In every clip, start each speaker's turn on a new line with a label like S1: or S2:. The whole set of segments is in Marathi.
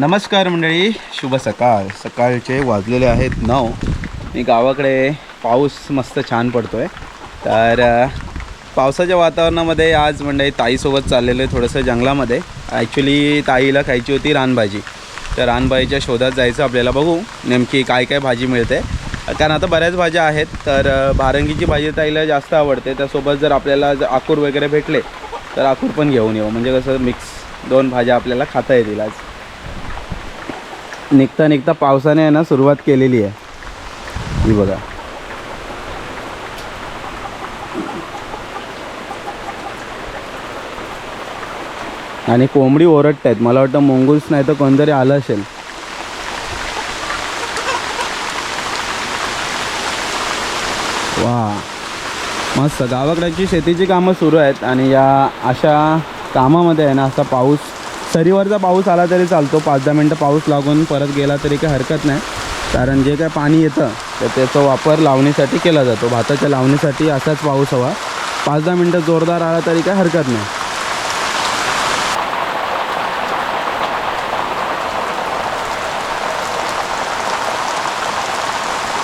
S1: नमस्कार मंडळी शुभ सकाळ. सकाळचे वाजलेले आहेत नऊ. मी गावाकडे पाऊस मस्त छान पडतो आहे तर पावसाच्या वातावरणामध्ये आज मंडळी ताईसोबत चाललेलं आहे थोडंसं जंगलामध्ये. ॲक्च्युली ताईला खायची होती रानभाजी. तर रानभाजीच्या शोधात जायचं आपल्याला बघू नेमकी काय काय भाजी मिळते. कारण आता बऱ्याच भाज्या आहेत तर भारंगीची भाजी ताईला जास्त आवडते. त्यासोबत जर आपल्याला जर आकूर वगैरे भेटले तर आकूर पण घेऊन येऊ. म्हणजे कसं मिक्स दोन भाज्या आपल्याला खाता येतील आज. निघता निघता पावसाने आहे ना सुरुवात केलेली आहे. ही बघा. आणि कोंबडी ओरडत आहेत. मला वाटतं मंगूस नाही तर कोणतरी आलं असेल. वा मस्त. गावाकडची शेतीची कामं सुरू आहेत आणि या अशा कामामध्ये आहे ना असा पाऊस सरीवरचा पाऊस आला तरी चालतो. पाच दहा मिनटं पाऊस लागून परत गेला तरी काही हरकत नाही. कारण जे काय पाणी येतं तर त्याचा वापर लावणीसाठी केला जातो. भाताच्या लावणीसाठी असाच पाऊस हवा. पाच दहा मिनटं जोरदार आला तरी काही हरकत नाही.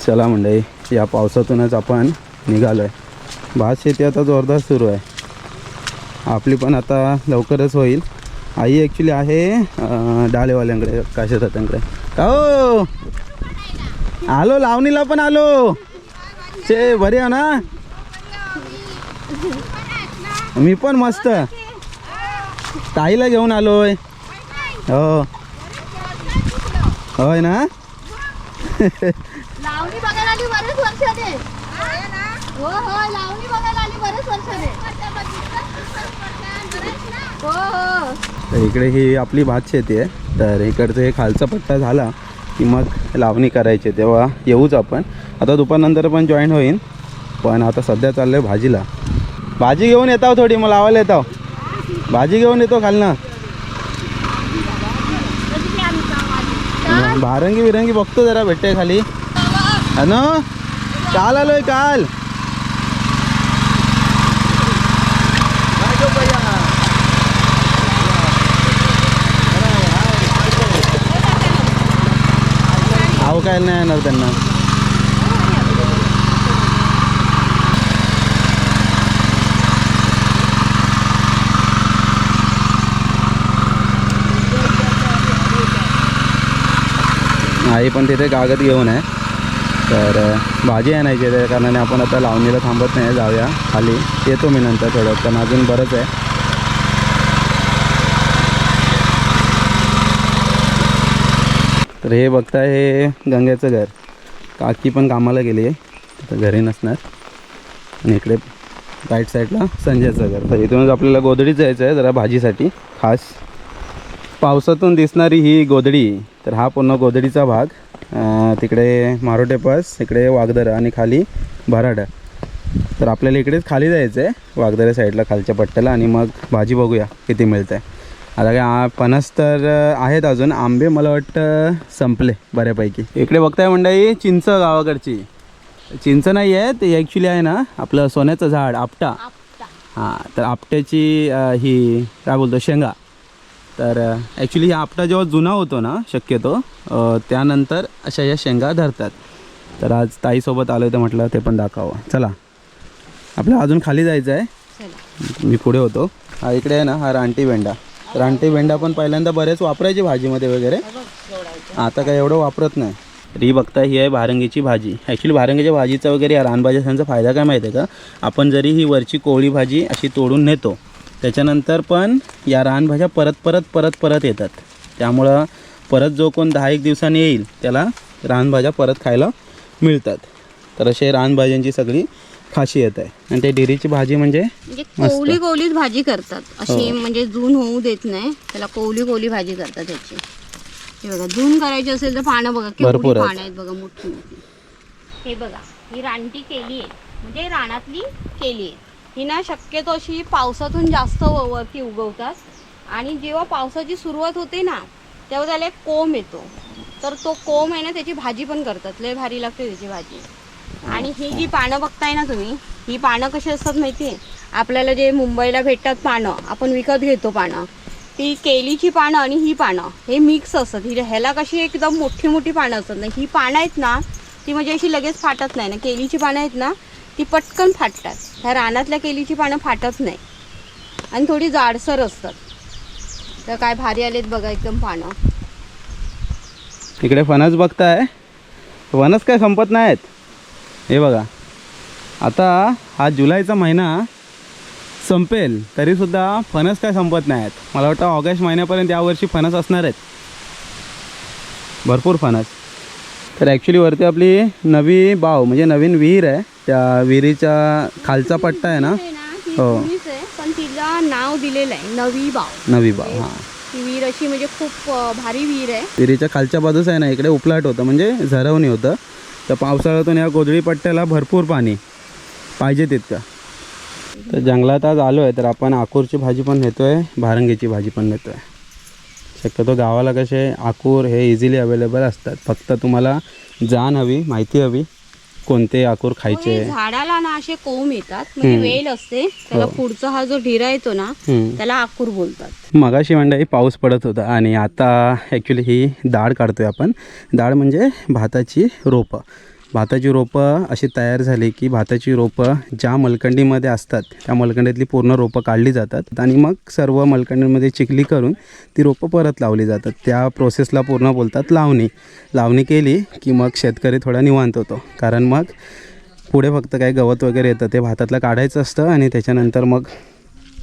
S1: चला मंडळी या पावसातूनच आपण निघालो आहे भात शेती आता जोरदार सुरू आहे. आपली पण आता लवकरच होईल. आई ॲक्च्युली आहे डालेवाल्यांकडे डाळेवाल्यांकडे का हो? आलो लावणीला पण आलो. चे बरे हो ना? मी पण मस्त. ताईला घेऊन आलोय. हो. होय ना
S2: लावणी बघायला आली बरेच वर्ष झाले हो हो लावणी बघायला आली बरेच हो हो.
S1: तर इकडे ही आपली भात शेती आहे. तर इकडचं हे खालचा पट्टा झाला की मग लावणी करायची आहे. तेव्हा येऊच आपण. आता दुपारनंतर पण जॉईन होईन. पण आता सध्या चाललं आहे भाजीला. भाजी घेऊन येतो थोडी मग लावायला येतो भाजी घेऊन येतो खालनं. भारंगी बिरंगी बघतो जरा भेटते खाली. अनो? काल आलोय काल. अहो काय नाही येणार त्यांना. आई पण तिथे कागद घेऊन आहे. तर भाजी आणायची त्या कारणाने आपण आता लावणीला थांबत नाही जाऊया. खाली येतो मी नंतर थोडं पण अजून बरंच आहे. तर हे बघताय हे गंग्याचं घर. काकी पण कामाला गेली आहे. तर घरी नसणार. आणि इकडे राईट साईडला संजयचं घर. तर इथूनच आपल्याला गोधडीत जायचं आहे जरा भाजीसाठी. खास पावसातून दिसणारी ही गोधडी. तर हा पूर्ण गोधडीचा भाग. तिकडे मारोटे पास इकडे वागदरा आणि खाली भराडा. तर आपल्याला इकडेच खाली जायचं आहे वागदरे साईडला खालच्या पट्ट्याला. आणि मग भाजी बघूया किती मिळतं आहे आता काय फणस तर आहेत अजून. आंबे मला वाटतं संपले बऱ्यापैकी. इकडे बघताय मंडळी चिंच गावाकडची. चिंच नाही आहे ते ॲक्च्युली आहे ना आपलं सोन्याचं झाड आपटा. हां तर आपट्याची ही काय बोलतो शेंगा. तर ॲक्च्युली हा आपटा जेव्हा जुना होतो ना शक्यतो त्यानंतर अशा या शेंगा धरतात. तर आज ताईसोबत आलो तर म्हटलं ते पण दाखवावं. चला. आपल्याला अजून खाली जायचं आहे मी पुढे होतो. हा इकडे आहे ना हा रानटी भेंडा. रानटी भेंडा पण पहिल्यांदा बरेच वापरायचे भाजीमध्ये वगैरे. आता काय एवढं वापरत नाही. री बघता ही आहे भारंगीची भाजी. ॲक्च्युली भारंगीच्या भाजीचा वगैरे या रानभाज्यांचा फायदा काय माहिती आहे का? आपण जरी ही वरची कोवळी भाजी अशी तोडून नेतो त्याच्यानंतर पण या रानभाज्या परत परत परत परत येतात. त्यामुळं परत जो कोण दहा एक दिवसांनी येईल त्याला रानभाज्या परत खायला मिळतात. तर असे रानभाज्यांची सगळी खासियत आहे. आणि ते डिरीची भाजी म्हणजे
S2: म्हणजे कोवली कोवलीच भाजी करतात. अशी
S1: हो.
S2: म्हणजे जून होऊ देत नाही. त्याला कोवली कोवली भाजी करतात त्याची हे बघा जून करायची असेल तर पानं बघा केवढी
S1: भरपूर आहेत.
S2: पानं आहेत बघा मोठी मोठी. हे बघा ही रानटी केली आहे. म्हणजे रानातली केली आहे. ही ना शक्यतो अशी पावसातून जास्त व- वरती उगवतात. आणि जेव्हा पावसाची सुरुवात होते ना तेव्हा त्याला एक कोंब येतो. तर तो कोंब आहे ना त्याची भाजी पण करतात. लय भारी लागते त्याची भाजी. आणि ही जी पानं बघताय ना तुम्ही ही पानं कशी असतात माहिती आहे आपल्याला जे मुंबईला भेटतात पानं आपण विकत घेतो पानं. ती केलीची पानं आणि ही पानं हे मिक्स असतात. ही ह्याला कशी एकदम मोठी मोठी पानं असतात. ना ही पानं आहेत ना ती म्हणजे अशी लगेच फाटत नाही. ना केलीची पानं आहेत ना ती पटकन फाटतात. ह्या रानातल्या केलीची पानं फाटत नाही. आणि थोडी जाडसर असतात. तर काय भारी आलेत बघा एकदम पानं.
S1: इकडे फणस बघताय. फणस काय संपत नाहीत. हे बघा. आता हा जुलैचा महिना संपेल तरीसुद्धा फणस काय संपत नाहीत. मला वाटतं ऑगस्ट महिन्यापर्यंत यावर्षी फणस असणार आहेत. भरपूर फणस. तर ॲक्च्युली वरती आपली नवी बाव म्हणजे नवीन विहीर आहे. त्या विहिरीच्या खालचा पट्टा आहे ना? हो.
S2: पण तिला नाव दिलेलं आहे नवी बाव.
S1: नवी बाव हां.
S2: ती विहीर अशी म्हणजे खूप भारी विहीर आहे.
S1: विहिरीच्या खालच्या बाजूस आहे ना इकडे उपलाट होतं म्हणजे झरवणी होतं. तर पावसाळ्यातून या गोधडी पट्ट्याला भरपूर पाणी पाहिजे तितकं. तर जंगलात आज आलो आहे तर आपण आकूरची भाजी पण नेतो आहे भारंगीची भाजी पण नेतो आहे शक्यतो गावाला कसे आकूर हे इझिली अवेलेबल असतात. फक्त तुम्हाला जाण हवी माहिती हवी. कोणते आकूर खायचे
S2: हे झाडाला ना असे कोंब येतात म्हणजे. वेल असते त्याला
S1: हो.
S2: पुढचा हा जो ढिरा येतो ना. त्याला आकूर बोलतात
S1: मगाशी मंडळी पाऊस पडत होता आणि आता ॲक्च्युली ही डाळ काढतोय आपण डाळ म्हणजे भाताची रोपं भाताची रोपं अशी तयार झाली की भाताची रोपं ज्या मलकंडीमध्ये असतात त्या मलकंडीतली पूर्ण रोपं काढली जातात आणि मग सर्व मलकंडीमध्ये चिखली करून ती रोपं परत लावली जातात. त्या प्रोसेसला पूर्ण बोलतात लावणी. लावणी केली की मग शेतकरी थोडा निवांत होतो. कारण मग पुढे फक्त काही गवत वगैरे येतं ते भातातलं काढायचं असतं आणि त्याच्यानंतर मग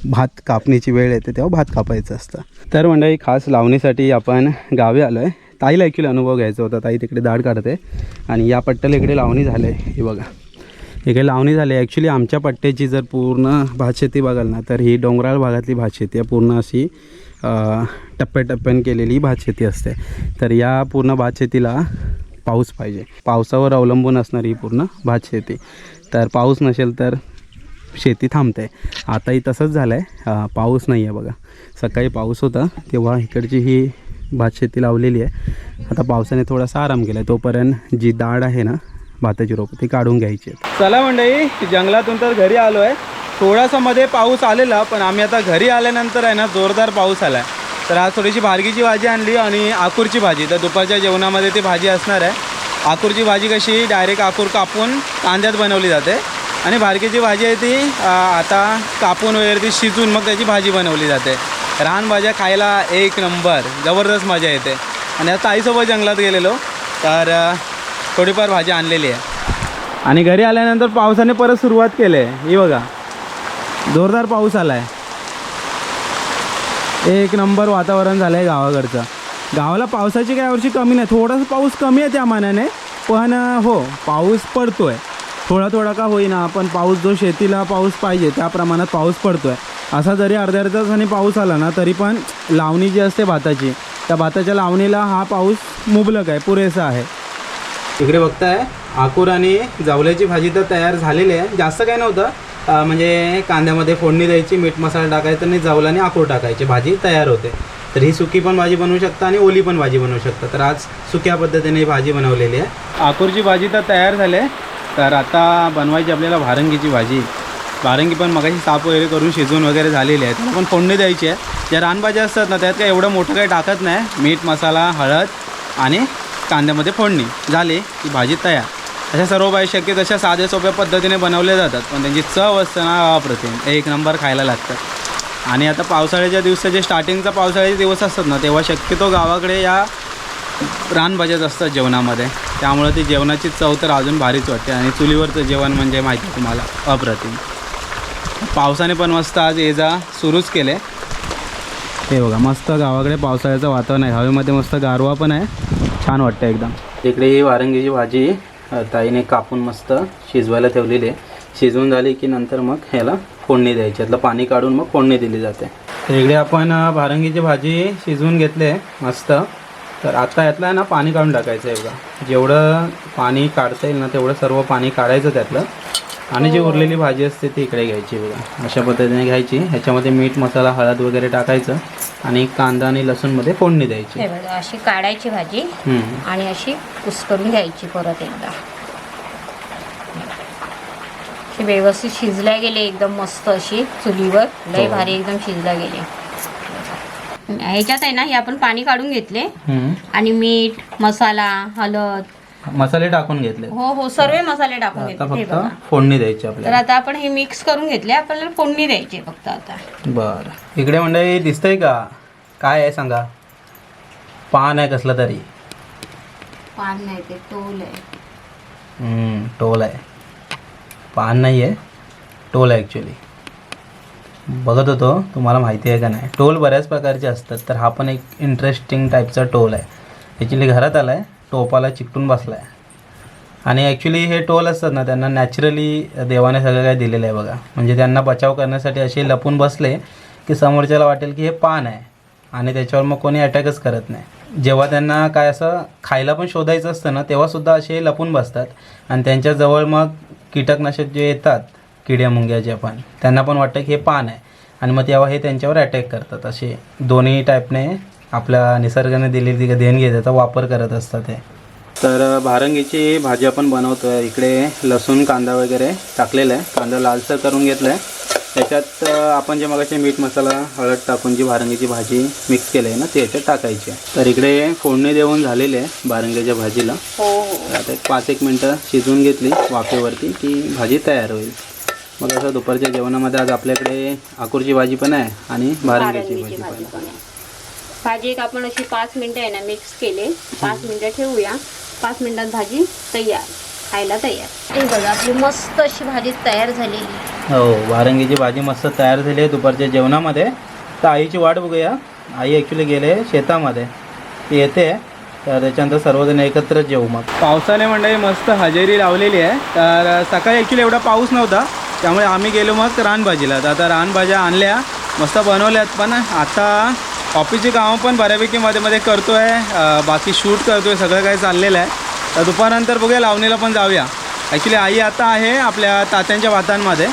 S1: भात कापणीची वेळ येते तेव्हा भात कापायचं असतं. तर मंडळी खास लावणीसाठी आपण गावी आलो आहे ताईला ॲक्च्युली अनुभव घ्यायचा होता. ताई तिकडे दाढ काढते आणि या पट्ट्याला इकडे लावणी झाले हे बघा. इकडे लावणी झाली ॲक्च्युली आमच्या पट्ट्याची जर पूर्ण भातशेती बघाल ना तर ही डोंगराळ भागातली भातशेती आहे. पूर्ण अशी टप्प्याटप्प्यान केलेली भातशेती असते. तर या पूर्ण भातशेतीला पाऊस पाहिजे. पावसावर अवलंबून असणारी ही पूर्ण भातशेती तर पाऊस नसेल तर शेती थांबते. आताही तसंच झालं आहे पाऊस नाही आहे बघा. सकाळी पाऊस होता तेव्हा इकडची ही भातशेती लावलेली आहे. आता पावसाने थोडासा आराम केला आहे. तोपर्यंत जी डाळ आहे ना भाताची रोपं ती काढून घ्यायची चला मंडळी जंगलातून तर घरी आलो आहे. थोडासा मध्ये पाऊस आलेला पण आम्ही आता घरी आल्यानंतर आहे ना जोरदार पाऊस आला आहे तर आज थोडीशी भार्गीची भाजी आणली आणि आकूरची भाजी. तर दुपारच्या जेवणामध्ये ती भाजी असणार आहे. आकूरची भाजी कशी डायरेक्ट आकूर कापून कांद्यात बनवली जाते. आणि भार्गीची भाजी आहे ती आता कापून वगैरे ती शिजून मग त्याची भाजी बनवली जाते. रान भाज्या खायला एक नंबर जबरदस्त मजा येते. आणि आता आईसोबत जंगलात गेलेलो तर थोडीफार भाजी आणलेली आहे. आणि घरी आल्यानंतर पावसाने परत सुरुवात केली आहे. ही बघा जोरदार पाऊस आला आहे एक नंबर वातावरण झालं आहे गावाकडचं. गावाला पावसाची काय वर्षी कमी नाही. थोडासा पाऊस कमी आहे त्या मानाने पण हो पाऊस पडतो आहे थोडा थोडा का होईना पण पाऊस जो शेतीला पाऊस पाहिजे त्या प्रमाणात पाऊस पडतो आहे असा जरी अर्ध्या अर्ध्या तासाने पाऊस आला ना तरी पण लावणी जी असते भाताची त्या भाताच्या लावणीला हा पाऊस मुबलक आहे पुरेसा आहे. इकडे बघताय आकूर आणि जावल्याची भाजी तर तयार झालेली आहे. जास्त काय नव्हतं म्हणजे कांद्यामध्ये फोडणी द्यायची मीठ मसाला टाकायचा आणि जावला आणि आकूर टाकायची. भाजी तयार होते. तर ही सुकी पण भाजी बनवू शकता आणि ओली पण भाजी बनवू शकता. तर आज सुक्या पद्धतीने ही भाजी बनवलेली आहे. आकूरची भाजी तर तयार झाली आहे. तर आता बनवायची आपल्याला भारंगीची भाजी. कारण की पण मगाशी साफ वगैरे करून शिजवून वगैरे झालेली आहेत त्याला पण फोडणी द्यायची आहे. ज्या रानभाज्या असतात ना त्यात काय एवढं मोठं काही टाकत नाही. मीठ मसाला हळद आणि कांद्यामध्ये फोडणी. झाली की भाजी तयार. अशा सर्व भाजी शक्य तशा साध्या सोप्या पद्धतीने बनवल्या जातात. पण त्यांची चव असतं ना अप्रतिम एक नंबर खायला लागतात आणि आता पावसाळ्याच्या दिवसात जे स्टार्टिंगचा पावसाळ्याचे दिवस असतात ना तेव्हा शक्यतो गावाकडे या रानभाज्याच असतात जेवणामध्ये. त्यामुळे ती जेवणाची चव तर अजून भारीच वाटते. आणि चुलीवरचं जेवण म्हणजे माहिती आहे तुम्हाला. अप्रतिम. पावसाने पण मस्त आज ये जा सुरूच केले. हे बघा मस्त गावाकडे पावसाळ्याचं वातावरण आहे. हवेमध्ये मस्त गारवा पण आहे. छान वाटतं एकदम. इकडे ही वारंगीची भाजी ताईने कापून मस्त शिजवायला ठेवलेली आहे. शिजवून झाली की नंतर मग ह्याला फोडणी द्यायची. यातलं पाणी काढून मग फोडणी दिली जाते. तर इकडे आपण अ, भारंगीची भाजी शिजवून घेतले मस्त. तर आता यातलं आहे ना पाणी काढून टाकायचं आहे बघा. जेवढं पाणी काढता येईल ना तेवढं सर्व पाणी काढायचं त्यातलं. आणि जी उरलेली भाजी असते ती इकडे घ्यायची बघा. अशा पद्धतीने घ्यायची. ह्याच्यामध्ये मीठ मसाला हळद वगैरे टाकायचं आणि कांदा आणि लसूणमध्ये फोडणी द्यायची.
S2: हे बघा अशी काढायची भाजी
S1: हम्म.
S2: आणि अशी कुस्करून घ्यायची परत एकदा. अशी व्यवस्थित शिजल्या गेले एकदम मस्त अशी चुलीवर. लय
S1: हो.
S2: भारी एकदम शिजल्या गेले. ह्याच्यात आहे ना हे आपण पाणी काढून घेतले.
S1: हम्म.
S2: आणि मीठ मसाला हळद
S1: मसाले टाकून घेतले.
S2: हो हो सर्व मसाले टाकून
S1: आता
S2: घेतले. हे
S1: फक्त फोडणी द्यायची
S2: तर
S1: आपल्याला
S2: आता आपण हे मिक्स करून घेतले. आपल्याला फोडणी द्यायची आहे फक्त आता.
S1: बर. इकडे मंडळी दिसतंय का? काय आहे सांगा? पान आहे कसलं तरी.
S2: पान नाही ते टोल आहे.
S1: हम्म, टोल आहे. पान नाही आहे टोल आहे ॲक्च्युली बघत होतो तुम्हाला माहिती आहे का नाही? टोल बऱ्याच प्रकारचे असतात तर हा पण एक इंटरेस्टिंग टाईपचा टोल आहे. ॲक्च्युली घरात आला आहे टोपाला चिकटून बसला आहे आणि ॲक्च्युली हे टोल असतात ना त्यांना नॅचरली देवाने सगळं काही दिलेलं आहे बघा. म्हणजे त्यांना बचाव करण्यासाठी असे लपून बसले की समोरच्याला वाटेल की हे पान आहे. आणि त्याच्यावर मग कोणी अटॅकच करत नाही. जेव्हा त्यांना काय असं खायला पण शोधायचं असतं ना तेव्हासुद्धा असे लपून बसतात. आणि त्यांच्याजवळ मग कीटकनाशक जे येतात किड्या मुंग्या जे पण त्यांना पण वाटतं की हे पान आहे. आणि मग तेव्हा हे त्यांच्यावर अटॅक करतात. असे दोन्ही टाईपने आपल्या निसर्गाने दिलेली ती देणगी त्याचा वापर करत असतात ते. तर भारंगीची भाजी आपण बनवतो आहे इकडे लसूण कांदा वगैरे टाकलेला आहे. कांदा लालसर करून घेतला आहे त्याच्यात आपण जे मगाशी मीठ मसाला हळद टाकून जी भारंगीची भाजी मिक्स केली आहे ना ती याच्यात टाकायची आहे. तर इकडे फोडणी देऊन झालेली आहे भारंगीच्या भाजीला.
S2: हो हो.
S1: आता एक पाच एक मिनटं शिजवून घेतली वाफेवरती की भाजी तयार होईल. मग असं दुपारच्या जेवणामध्ये आज आपल्याकडे आकूरची भाजी पण आहे आणि भारंगीची भाजी पण
S2: आहे. भाजी एक आपण अशी पाच मिनिटं आहे ना मिक्स केले. पाच मिनिटं ठेवूया. पाच मिनिटात भाजी तयार खायला तयार. हे बघा आपली मस्त अशी भाजी तयार झालेली.
S1: हो वारंगीची भाजी मस्त तयार झाली आहे दुपारच्या जेवणामध्ये. तर आईची वाट बघूया. आई ॲक्च्युली गेले शेतामध्ये. ती येते. तर त्याच्यानंतर सर्वजण एकत्र जेवू मग. पावसाने मंडळी मस्त हजेरी लावलेली आहे. तर सकाळी ॲक्च्युली एवढा पाऊस नव्हता. त्यामुळे आम्ही गेलो मग रानभाजीला. तर आता रानभाज्या आणल्या. मस्त बनवल्यात. पण आता कॉफीची कामं पण बऱ्यापैकी मध्ये मध्ये करतो आहे बाकी शूट करतो आहे सगळं काही चाललेलं आहे. तर दुपारनंतर बघूया लावणीला पण जाऊया. ॲक्च्युली आई आता आहे आपल्या तात्यांच्या भातांमध्ये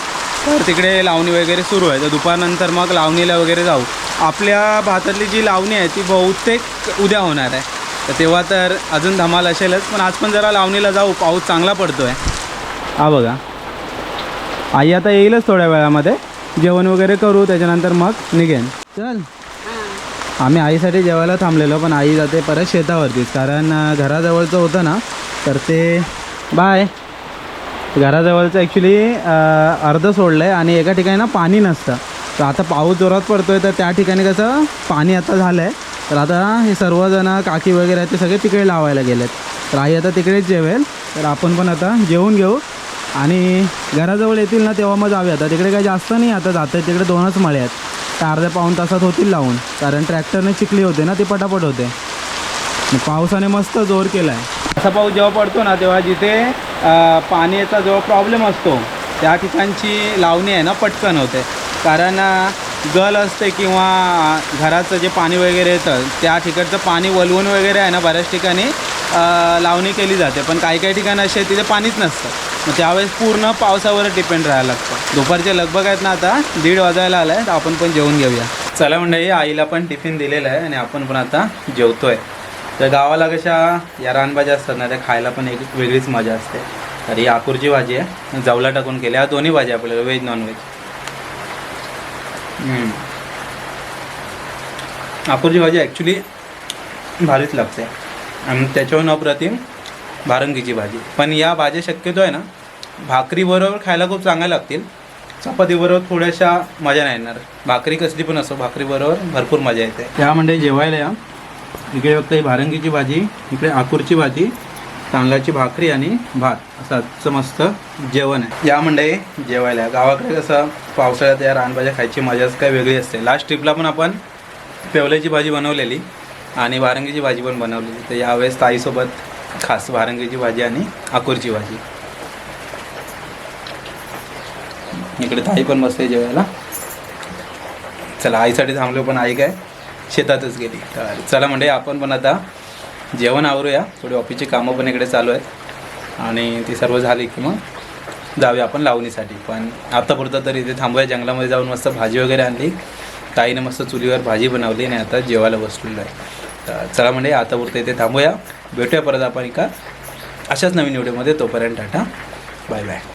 S1: तर तिकडे लावणी वगैरे सुरू आहे. तर दुपारनंतर मग लावणीला वगैरे जाऊ. आपल्या भातातली जी लावणी आहे ती बहुतेक उद्या होणार आहे. तर तेव्हा तर अजून धमाल असेलच. पण आज पण जरा लावणीला जाऊ. पाऊस चांगला पडतो आहे हा बघा. आई आता येईलच थोड्या वेळामध्ये. जेवण वगैरे करू त्याच्यानंतर मग निघेन. चल. आम्ही आईसाठी जेवायला थांबलेलो पण आई जाते परत शेतावरतीच कारण घराजवळचं होतं ना तर ते बाय. घराजवळचं ॲक्च्युली अर्ध सोडलं आहे आणि एका ठिकाणी ना पाणी नसतं. तर आता पाऊस जोरात पडतो आहे तर त्या ठिकाणी कसं पाणी आता झालं आहे तर आता हे सर्वजण काकी वगैरे आहेत ते सगळे तिकडे लावायला गेलेत. तर आई आता तिकडेच जेवेल. तर आपण पण आता जेवून घेऊ. आणि घराजवळ येतील ना तेव्हा मग जाऊया. आता तिकडे काही जास्त नाही आता जात आहे तिकडे दोनच मळे आहेत तर अर्ध्या पाऊण तासात होतील लावून. कारण ट्रॅक्टरने चिखली होते ना ती पटापट होते. पावसाने मस्त जोर केला आहे असा पाऊस जेव्हा पडतो ना तेव्हा जिथे पाण्याचा जो प्रॉब्लेम असतो त्या ठिकाणची लावणी आहे ना पटकन होते. कारण गल असते किंवा घराचं जे पाणी वगैरे येतं त्या ठिकाणचं पाणी वलवून वगैरे आहे ना बऱ्याच ठिकाणी लावणी केली जाते. पण काही काही ठिकाणी असे तिथे पाणीच नसतं. मग त्यावेळेस पूर्ण पावसावर डिपेंड राहायला लागतं. दुपारचे लगभग आहेत ना आता दीड वाजायला आला आहे तर आपण पण जेवून घेऊया. चला मंडळी आईला पण टिफिन दिलेला आहे आणि आपण पण आता जेवतोय. तर गावाला कशा या रानभाज्या असतात ना त्या खायला पण एक वेगळीच मजा असते. तर ही आकूरची भाजी आहे जवला टाकून केली. या दोन्ही भाजी आपल्याला व्हेज नॉनव्हेज आकूरची भाजी ॲक्च्युली भारीच लागते. आणि त्याच्याहून अप्रतिम भारंगीची भाजी. पण या भाज्या शक्यतो आहे ना भाकरीबरोबर खायला खूप चांगल्या लागतील. चपातीबरोबर थोड्याशा मजा नाही येणार. भाकरी कसली पण असो भाकरीबरोबर भरपूर मजा येते. त्यामध्ये जेवायला या. इकडे फक्त ही भारंगीची भाजी इकडे आकूरची भाजी तांदळाची भाकरी आणि भात. असं आजचं मस्त जेवण आहे. या मंडळी जेवायला या. गावाकडे कसं पावसाळ्यात या रानभाज्या खायची मजाच काय वेगळी असते. लास्ट ट्रिपला पण आपण पेवल्याची भाजी बनवलेली आणि भारंगीची भाजी पण बनवलेली. तर यावेळेस ताईसोबत खास भारंगीची भाजी आणि आकूरची भाजी. इकडे ताई पण बसते जेवायला. चला आईसाठी थांबलो पण आई काय शेतातच गेली. तर चला म्हणजे आपण पण आता जेवण आवरूया. थोडी ऑफिसची कामं पण इकडे चालू आहेत. आणि ती सर्व झाली की मग जाऊया आपण लावणीसाठी. पण आत्तापुरतं तरी इथे थांबूया. जंगलामध्ये जाऊन मस्त भाजी वगैरे आणली. ताईने मस्त चुलीवर भाजी बनवली आणि आता जेवायला बसलेलो आहे. तर चला म्हणजे आतापुरतं इथे थांबूया. भेटूया परत आपण एका अशाच नवीन व्हिडिओमध्ये. तोपर्यंत टाटा. Bye bye.